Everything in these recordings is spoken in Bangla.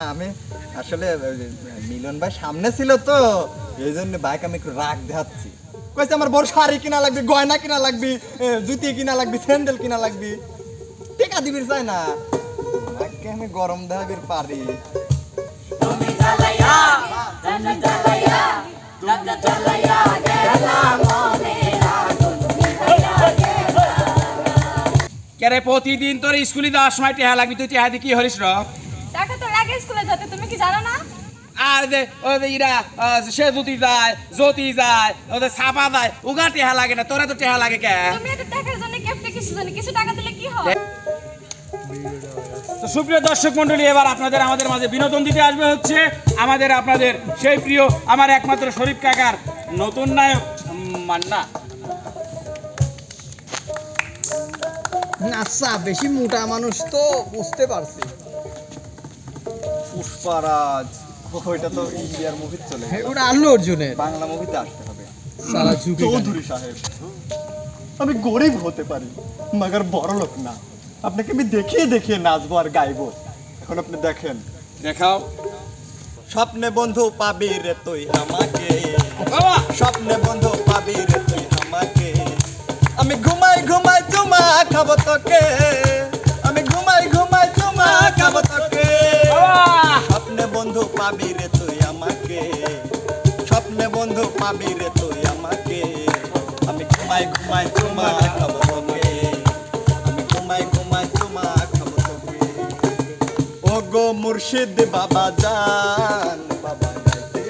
আমি আসলে মিলন ভাই সামনে ছিল তো এই জন্য বাইক আমি একটু রাগ দেখাচ্ছি। কইছে আমার বড় শাড়ি কিনা লাগবে গয়না কিনা লাগবে জুতি কিনা লাগবে স্যান্ডেল কিনা লাগবে। টেকা দিবির চাই না। বাইককে আমি গরম দেখাবির পারি। তুমি জ্বালাইয়া তুমি জ্বালাইয়া রাজা জ্বালাইয়া গেলা মনে আগুন নিভাইয়া গেলা। কেরে প্রতিদিন তোর স্কুলে যাওয়ার সময় টেহা লাগবি তুই টেহা দিয়ে কি হরিস র টাকা তো লাগে স্কুলে যেতে তুমি কি জানো না? আর যে ওই ইরা সে জ্যোতি যায় জ্যোতি যায় ওদের ছাপা যায় উগা টেহা লাগে না তোরা তো টেহা লাগে কে? তুমি টাকার জন্য কেপটা কিছু জন্য কিছু টাকা দিলে কি হয়? তো সুপ্রিয় দর্শক মন্ডলী এবার আপনাদের আমাদের মাঝে বিনোদন দিতে আসবে হচ্ছে আমাদের আপনাদের সেই প্রিয় আমার একমাত্র শরীফ কাকার নতুন নায়ক মান্না। আচ্ছা বেশি মোটা মানুষ তো বুঝতে পারছি। পুষ্পারাজ ওইটা তো ইন্ডিয়ার মুভি চলে ওটা আল্লু অর্জুনের। বাংলা মুভিতে আসতে হবে। সারা ঝুঁকে চৌধুরী সাহেব। আমি গরিব হতে পারি মাগার বড় লোক না। আপনাকে আমি দেখিয়ে দেখিয়ে নাচবো আর গাইবো। এখন আপনি দেখেন। দেখাও। স্বপ্নে বন্ধু পাবি রে তুই আমাকে। স্বপ্নে বন্ধু পাবি রে তুই আমাকে। আমি ঘুমাই ঘুমাই চুমা খাব তোকে। বন্ধু পাবি রে তুই আমাকে। স্বপ্নে বন্ধু পাবি রে তুই আমাকে। আমি ঘুমাই ঘুমাই চুমা খাব তোকে। আমি ঘুমাই ঘুমাই চুমা খাব তোকে। ও গো মুর্শিদ বাবা জান বাবা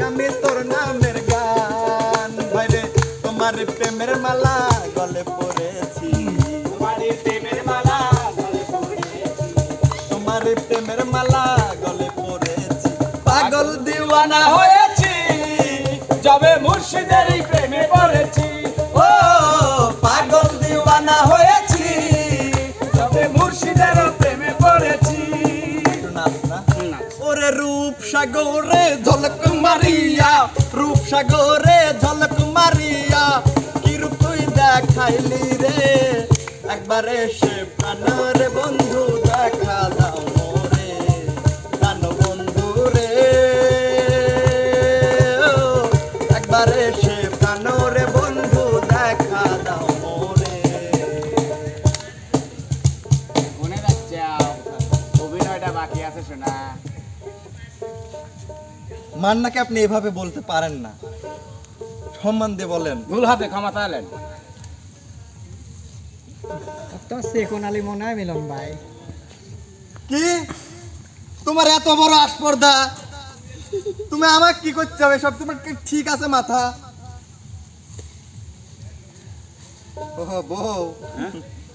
আমি তোর নামের গান। ভাইরে তোমার প্রেমের মালা গলে পড়েছি। তোমার প্রেমের মালা তোমার প্রেমের মালা দিওয়ানা হয়েছি, যবে মুর্শিদের প্রেমে পড়েছি। ও, পাগল দিওয়ানা হয়েছি, যবে মুর্শিদের প্রেমে পড়েছি। ওরে রূপ সাগরে ঝলক মারিয়া, রূপ সাগরে ঝলক মারিয়া, কি রূপ তুই দেখাইলি রে? একবার এসে প্রাণরে বন্ধু দেখা মান্নাকে আপনি এভাবে বলতে পারেন না। সম্মান দিয়ে বলেন। ভুল হাতে ক্ষমা চাইলেন। তো সেকোন আলী মনে হয় মিলন ভাই। কি? তোমার এত বড় আসপর্দা তুমি আমাকে কি করতে হবে সব তোমার ঠিক আছে মাথা? ওহ বউ।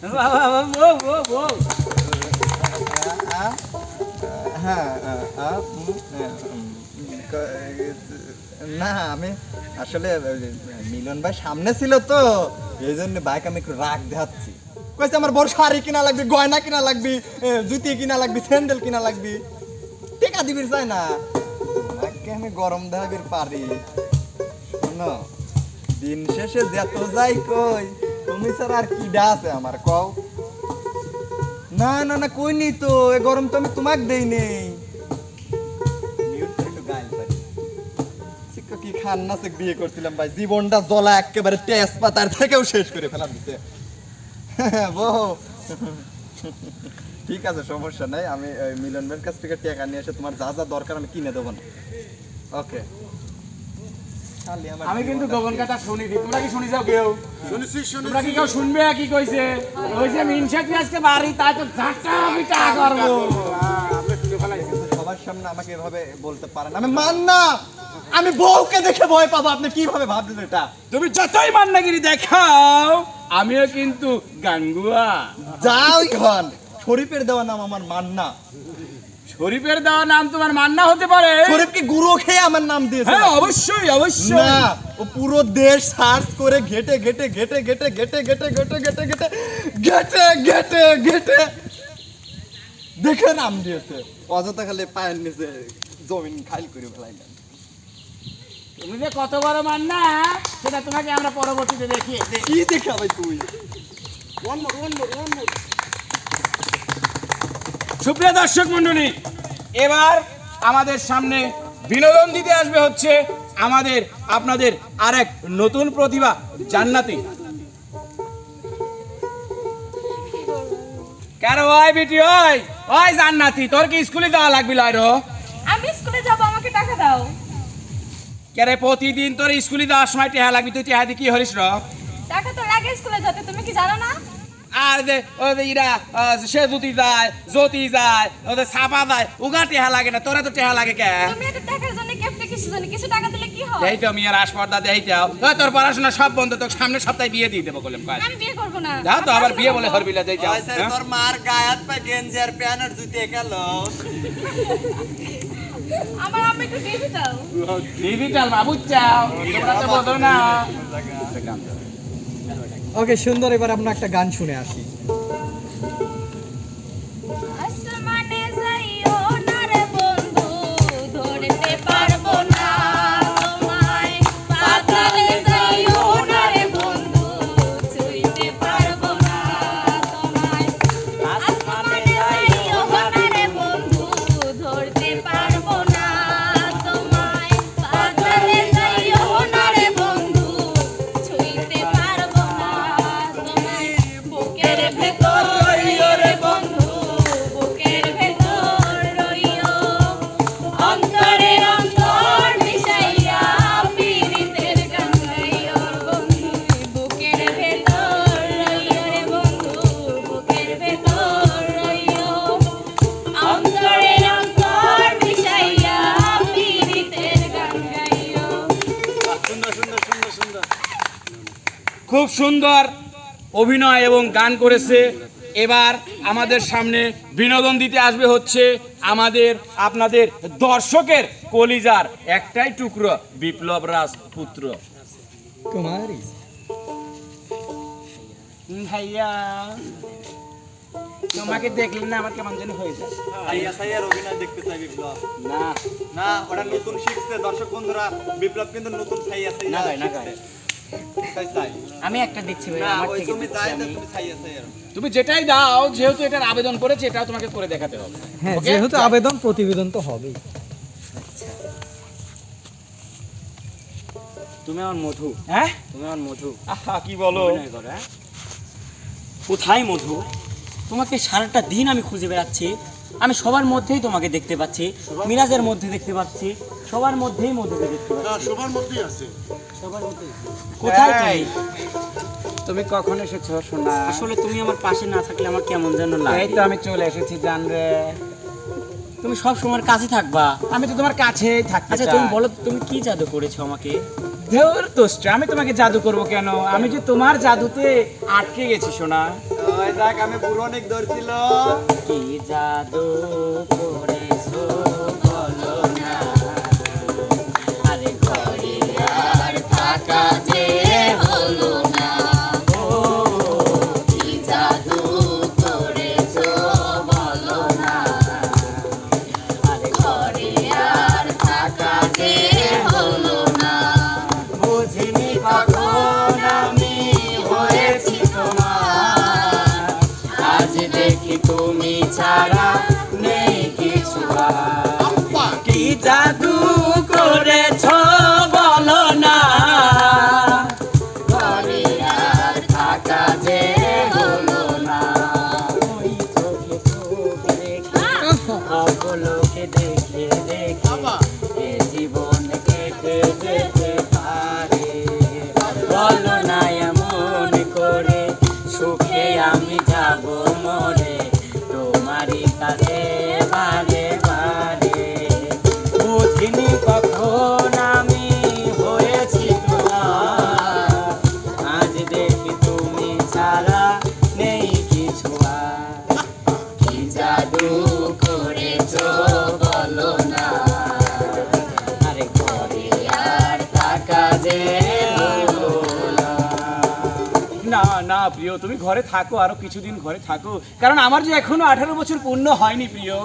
আ, হ্যাঁ আ, উম, না আমি আসলে মিলন ভাই সামনে ছিল তো এই জন্য বাইক আমি একটু রাগ দেখাচ্ছি। আমার বড় শাড়ি কিনা লাগবে গয়না কিনা লাগবে জুতি কিনা লাগবে স্যান্ডেল কিনা লাগবে। টেকা দিবির চাই না বাইককে আমি গরম দেখাবির পারি? শোনো দিন শেষে যত যাই কই তুমি ছাড়া আর কি আছে আমার কও? না না না কই নি তো? এ গরম তো আমি তোমাকে দেই নেই। কি খান নাচে বিয়ে করছিলাম ভাই? জীবনটা জ্বলা একেবারে তেজপাতার থেকেও শেষ করে ফেলাম দিতে বউ। ঠিক আছে সমস্যা নাই। আমি ওই মিলন ভাইয়ের কাছ থেকে টাকা নিয়ে এসে তোমার যা যা দরকার আমি কিনে দেবো না। ওকে। আমি কিন্তু গগন কথা শুনি তোমরা কি শুনি যাও কেউ তোমরা কি কেউ শুনবে কি কইছে? মিনসাটি আজকে বাড়ি তাই তো ঝাঁটা পিটা করব। সবার সামনে আমাকে এভাবে বলতে পারেন আমি মান না! আমি বউকে দেখে ভয় পাবো আপনি কীভাবে ভাবলেন এটা? তুমি যতই মান্নাগিরি দেখাও আমিও কিন্তু গাঙ্গুয়া। যাই হন শরীফের দেওয়া নাম আমার মান্না শরীফের দেওয়া নাম তোমার মান্না হতে পারে শরীফ কি গুরু খেয়ে আমার নাম দিয়েছে হ্যাঁ অবশ্যই অবশ্যই না ও পুরো দেশ সার্চ করে ঘেটে ঘেটে ঘেটে ঘেটে ঘেটে ঘেটে ঘেটে ঘেটে ঘেটে ঘেটে ঘেটে ঘেটে দেখে নাম দিয়েছে অযথা খালি পায়ের নিচে জমিন খালি করে ফেলাইলেন তুমি যে কত বড় মান্না সেটা তোমাকে আমরা পরবর্তীতে দেখিয়ে কি দেখাবে তুই সুপ্রিয় দর্শক মন্ডলী এবার আমাদের সামনে বিনোদন দিতে আসবে হচ্ছে আমাদের আপনাদের আরেক নতুন প্রতিভা জান্নাতি। কেন ওই বিটি ওই ওই জান্নাতি তোর কি স্কুলে যাওয়া লাগবে লাইরো আমি স্কুলে যাব আমাকে টাকা দাও। কেরে প্রতিদিন তোর স্কুলে যাওয়ার সময় টেহা লাগবি তুই টেহা দিয়ে কি হরিস র? টাকা তো লাগে স্কুলে যেতে তুমি কি জানো না? আর যে ওদের ইরা সে জ্যোতি যায় জ্যোতি যায় ওদের ছাপা যায়। উগা টেহা লাগে না তোরা তো টেহা লাগে কে? তুমি এটা টাকার জন্য কেপটা কিছু জন্য? কিছু টাকা দিলে কি হয়? দেই তো মিয়ার আসপর্দা দেই তো তোর পড়াশোনা সব বন্ধ তোকে সামনের সপ্তাহে বিয়ে দিয়ে দেবো বললাম কাজ আমি বিয়ে করব না। যাও তো আবার বিয়ে বলে হরবিলা দেই যাও ওই হ্যাঁ? তোর মার গায়ে হাত পা গেঞ্জি আর প্যান্ট আর জুতে গেল। আমার আম্মা একটু দাও ডিজিটাল বাবু চাও তোমরা তো বোঝো না। ওকে সুন্দর এবার আমরা একটা গান শুনে আসি। খুব সুন্দর অভিনয় এবং গান করেছে। এবার আমাদের সামনে বিনোদন দিতে আসবে হচ্ছে আমাদের আপনাদের দর্শকের কলিজার একটাই টুকরো বিপ্লব রাজ পুত্র। কুমারী। ভাইয়া তোমাকে দেখলে না আমার কেমন যেন হয়ে যায়। সাইয়া সাইয়ার অভিনয় দেখতে চাই বিপ্লব। না। না ওটা নতুন শিখছে। দর্শক বন্ধুরা বিপ্লব কিন্তু নতুন সাইয়া সাইয়া না ভাই, না ভাই। আমি একটা দিচ্ছি ভাই আমার থেকে তুমি যেটাই দাও যেহেতু এটার আবেদন করেছে এটাও তোমাকে করে দেখাতে হবে। হ্যাঁ যেহেতু আবেদন প্রতিবেদন তো হবেই। তুমি আমার মধু। হ্যাঁ? তুমি আমার মধু। আহা কি বলো? হ্যাঁ? কোথায় মধু? তোমাকে সারাটা দিন আমি খুঁজে বেড়াচ্ছি। আমি সবার মধ্যেই তোমাকে দেখতে পাচ্ছি মিরাজের মধ্যে দেখতে পাচ্ছি সবার মধ্যেই মধুকে দেখতে পাচ্ছি। সবার মধ্যেই আছে। সবার মধ্যেই। কোথায় তুমি? তুমি কখন এসেছ সোনা? আসলে তুমি আমার পাশে না থাকলে আমার কেমন যেন লাগে। এই তো আমি চলে এসেছি জান রে। তুমি সব সময় কাছে থাকবা। আমি তো তোমার কাছেই থাকতে আচ্ছা তুমি বলো তুমি কি জাদু করেছ আমাকে? ধুর দোস্ত আমি তোমাকে জাদু করব কেন? আমি যে তোমার জাদুতে আটকে গেছি সোনা। দেখ আমি পুরো অনেক ধরছিল। কি জাদু করেছ বলো না। আরে ঘরে আর থাকা জাদু করেছ। প্রিয় তুমি ঘরে থাকো আরও কিছুদিন ঘরে থাকো। কারণ আমার যে এখনও আঠারো বছর পূর্ণ হয়নি প্রিয়।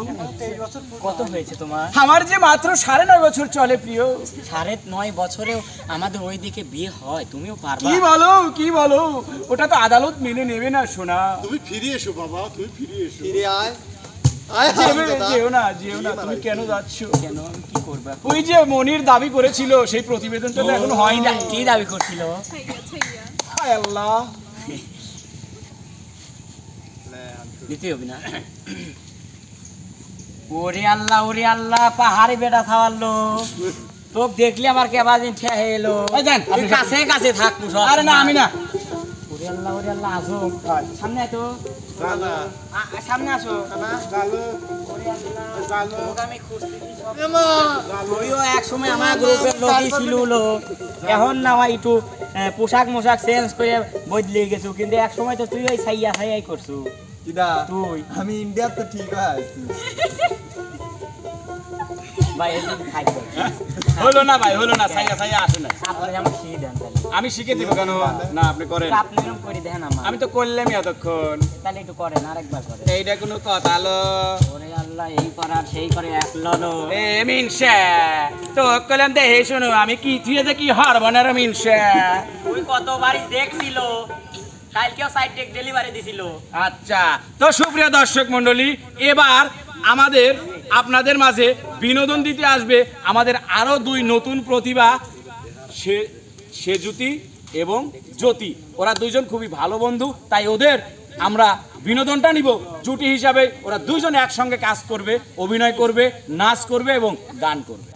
কত হয়েছে তোমার? আমার যে মাত্র সাড়ে নয় বছর চলে প্রিয়। সাড়ে নয় বছরেও আমাদের ওইদিকে বিয়ে হয় তুমিও পারবা। কি বলো কি বলো? ওটা তো আদালত মেনে নেবে না সোনা। তুমি ফিরে এসো বাবা তুমি ফিরে এসো। ফিরে আয়। আয় যেও না যেও না তুমি কেন যাচ্ছ? কেন? আমি কি করব? ওই যে মনির দাবি করেছিল সেই প্রতিবেদনটা তো এখন হয় না কি দাবি করছিল? আল্লাহ। দিতে হবে না ওরে আল্লাহ ওরে আল্লাহ পাহাড়ে বেটা খাওয়ালো তোকে দেখলে আমার এলো? এই যান, তুই আপনি- কাছে কাছে থাক আরে না আমি না। ওরে আল্লাহ ওরে আল্লাহ আসো। সামনে তো। সামনে আসো। এখন না হয় একটু পোশাক মোশাক চেঞ্জ করে বদলে গেছো। কিন্তু এক সময় তো তুই ওই সাইয়া সাইয়াই করছ। কিডা তুই আমি ইন্ডিয়া তো ঠিক আছি ভাই এদিকে খাই হলো না ভাই হলো না সাইয়া সাইয়া আসে না আপনি আমার খেয়ে দেন আমি শিখে দিব কেন না আপনি করেন আপনি এরকম করে দেন আমার আমি তো করলামই এতক্ষণ তাহলে একটু করেন আরেকবার করেন এইটা কোনো কথা হলো ওরে আল্লাহ এই করার সেই করে এক ললো এ মিনসা তো কলাম দে হে শোনো আমি কি তুই যে কি হারব না রে মিনসা তুই কতবারই দেখছিল ডেলিভারি দিছিল। আচ্ছা তো সুপ্রিয় দর্শক মণ্ডলী, এবার আমাদের, আপনাদের মাঝে বিনোদন দিতে আসবে আমাদের আরও দুই নতুন প্রতিভা, সে, সেজুতি এবং জ্যোতি। ওরা দুইজন খুবই ভালো বন্ধু, তাই ওদের আমরা বিনোদনটা নিব। জুটি হিসাবে ওরা দুইজন একসঙ্গে কাজ করবে, অভিনয় করবে, নাচ করবে এবং গান করবে।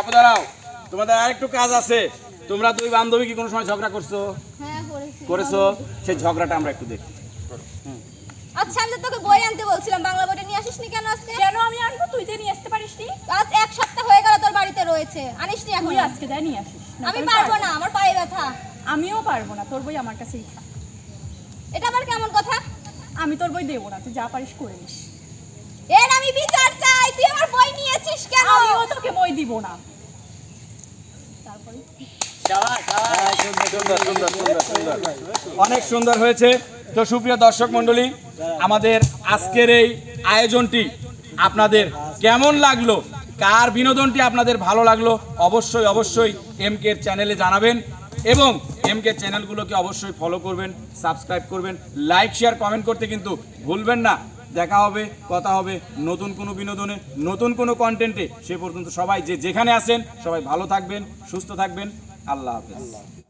আপু দাঁড়াও। তোমাদের আরেকটু কাজ আছে। তোমরা দুই বান্ধবী কি কোনো সময় ঝগড়া করছ? হ্যাঁ করেছ। সেই ঝগড়াটা আমরা একটু দেখি। আচ্ছা আমি তোকে বই আনতে বলছিলাম। বাংলা বইটা নিয়ে আসিস কেন আজকে? কেন আমি আনব? তুই যে নিয়ে আসতে পারিস আজ এক সপ্তাহ হয়ে গেল তোর বাড়িতে রয়েছে। আনিস নি এখন? তুই আজকে যাই নিয়ে আসিস। আমি পারব না। আমার পায়ে ব্যথা। আমিও পারব না তোর বই আমার কাছেই থাক। এটা আবার কেমন কথা? আমি তোর বই দেবো না তুই যা পারিস করে নিস। এর আমি বিচার বই নিয়েছিস কেন? আমিও তোকে বই দিব না। তারপরে অনেক সুন্দর হয়েছে। তো সুপ্রিয় দর্শক মণ্ডলী আমাদের আজকের এই আয়োজনটি আপনাদের কেমন লাগল? কার বিনোদনটি আপনাদের ভালো লাগল? অবশ্যই অবশ্যই এম কে চ্যানেলে জানাবেন এবং এম কে চ্যানেলগুলোকে অবশ্যই ফলো করবেন সাবস্ক্রাইব করবেন লাইক শেয়ার কমেন্ট করতে কিন্তু ভুলবেন না। দেখা হবে, কথা হবে, নতুন কোনো বিনোদনে, নতুন কোনো কন্টেন্টে সে পর্যন্ত সবাই যে যেখানে আছেন, সবাই ভালো থাকবেন, সুস্থ থাকবেন। আল্লাহ হাফেজ।